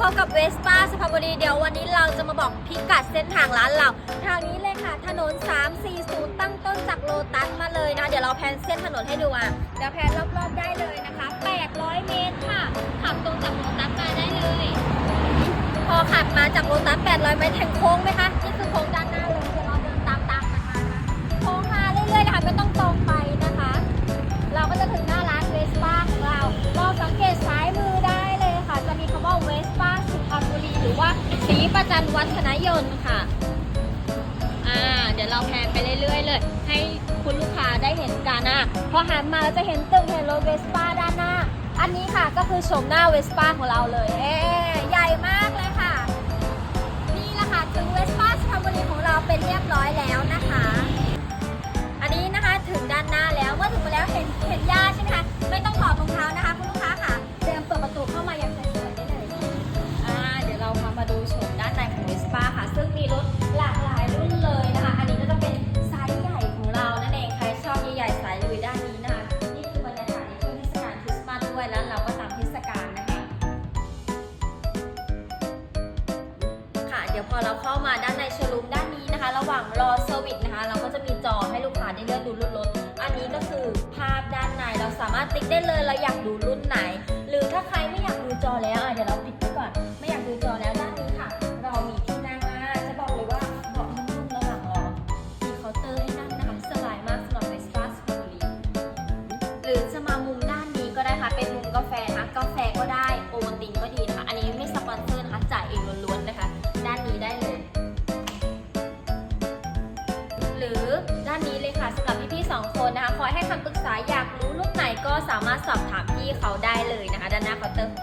พบกับเวสป้าสุพรรณบุรีเดี๋ยววันนี้เราจะมาบอกพิกัดเส้นทางร้านเราทางนี้เลยค่ะ ถนน 340 ตั้งต้นจากโลตัสมาเลยนะ เดี๋ยวเราแพนเส้นถนนให้ดูอะเดี๋ยวแพนรอบๆได้เลยนะคะ 800 เมตรค่ะ ขับตรงจากโลตัสมาได้เลย พอขับมาจากโลตัส 800 เมตรแทงโค้งไหมคะ สีประจันวัฒนยนต์ค่ะ อ่า เดี๋ยวเราแพนไปเรื่อยๆเลย ให้คุณลูกค้าได้เห็นกันนะพอหันมาเราจะเห็นตึกเห็นรถเวสป้าด้านหน้า อันนี้ค่ะก็คือชมหน้าเวสป้าของเราเลย เอ๊ใหญ่มากเลยค่ะ นี่แหละค่ะถึงเวสป้าสุพรรณบุรีของเราเป็นเรียบร้อยแล้วนะคะ ดี๋ยวพอเราเข้ามาด้านในโชว์รูมด้านนี้นะคะ ระหว่างรอเซอร์วิสนะคะ เราก็จะมีจอให้ลูกค้าได้เลือกดูรุ่นรถ อันนี้ก็คือภาพด้านในเราสามารถติ๊กได้เลยเราอยากดูรุ่นไหน หรือถ้าใครไม่อยากดูจอแล้วอะเดี๋ยวเราปิดไว้ก่อน ไม่อยากดูจอแล้วด้านนี้ค่ะ เรามีที่นั่งอะจะบอกเลยว่าเบาะนุ่มๆระหว่างรอมีเคาน์เตอร์ให้นั่งนะคะสบายมากสำหรับเวสป้าสปาร์ลีหรือจะมามุมด้านนี้ก็ได้ค่ะเป็นมุมกาแฟนะคะกาแฟก็ได้โอวัลตินก็ดีนะคะ ปรึกษาอยากรู้ลูกไหนก็สามารถสอบถามพี่เขาได้เลยนะคะ ด้านหน้าเคาน์เตอร์